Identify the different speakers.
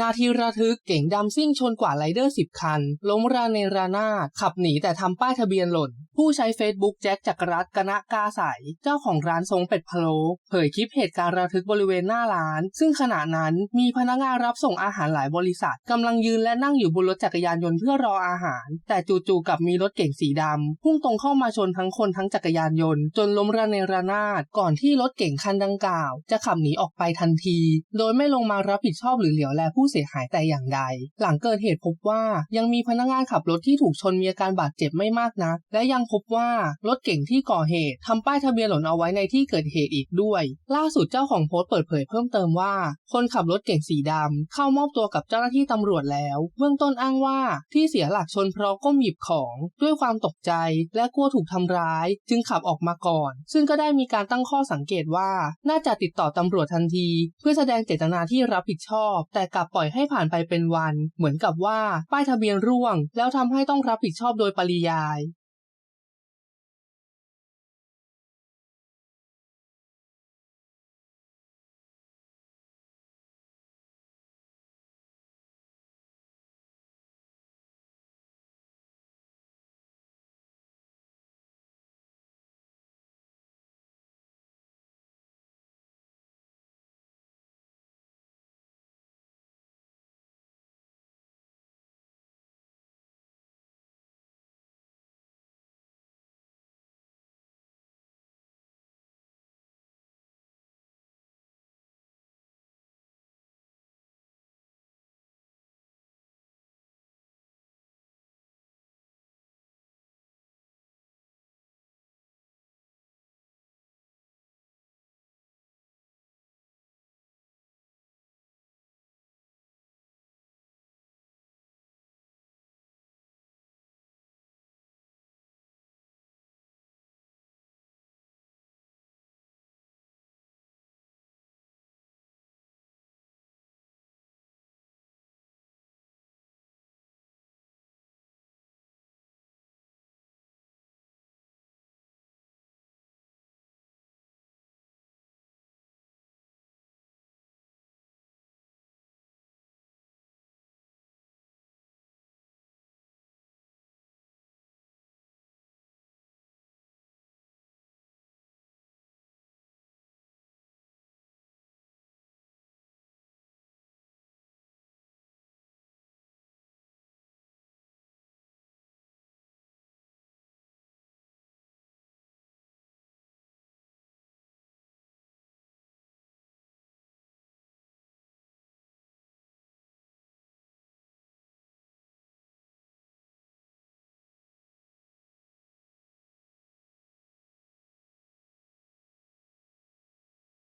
Speaker 1: นาทีระทึกเก๋งดำซิ่งชนกว่าไรเดอร์สิบคัน ล้มระเนระนาดขับหนีแต่ทำป้ายทะเบียนหล่น ผู้ใช้เฟซบุ๊กแจ็คจักรรัตกนะกาใสเจ้าของร้านทรงเป็ดพะโลเผยคลิปเหตุการณ์ระทึกบริเวณหน้าร้าน ซึ่งขณะนั้นมีพนักงานรับส่งอาหารหลายบริษัทกำลังยืนและนั่งอยู่บนรถจักรยานยนต์เพื่อรออาหาร แต่จู่ๆกับมีรถเก๋งสีดำพุ่งตรงเข้ามาชนทั้งคนทั้งจักรยานยนต์ จนล้มระเนระนาดก่อนที่รถเก๋งคันดังกล่าว จะขับหนีออกไปทันที โดยไม่ลงมารับผิดชอบหรือเหลียวแลผู้เสียหายแต่อย่างใด หลังเกิดเหตุพบว่ายังมีพนักงานขับรถที่ถูกชนมีอาการบาดเจ็บไม่มากนัก และยังพบว่ารถเก๋งที่ก่อเหตุทำป้ายทะเบียนหล่นเอาไว้ในที่เกิดเหตุอีกด้วย ล่าสุดเจ้าของโพสต์เปิดเผยเพิ่มเติมว่า คนขับรถเก๋งสีดำเข้ามอบตัวกับเจ้าหน้าที่ตำรวจแล้ว เบื้องต้นอ้างว่าที่เสียหลักชนเพราะก้มหยิบของด้วยความตกใจ และกลัวถูกทำร้าย จึงขับออกมาก่อน ซึ่งก็ได้มีการตั้งข้อสังเกตว่า น่าจะติดต่อตำรวจทันที เพื่อแสดงเจตนาที่รับผิดชอบ แต่กลับปล่อยให้ผ่านไปเป็นวัน เหมือนกับว่าป้ายทะเบียนร่วง แล้วทำให้ต้องรับผิดชอบโดยปริยาย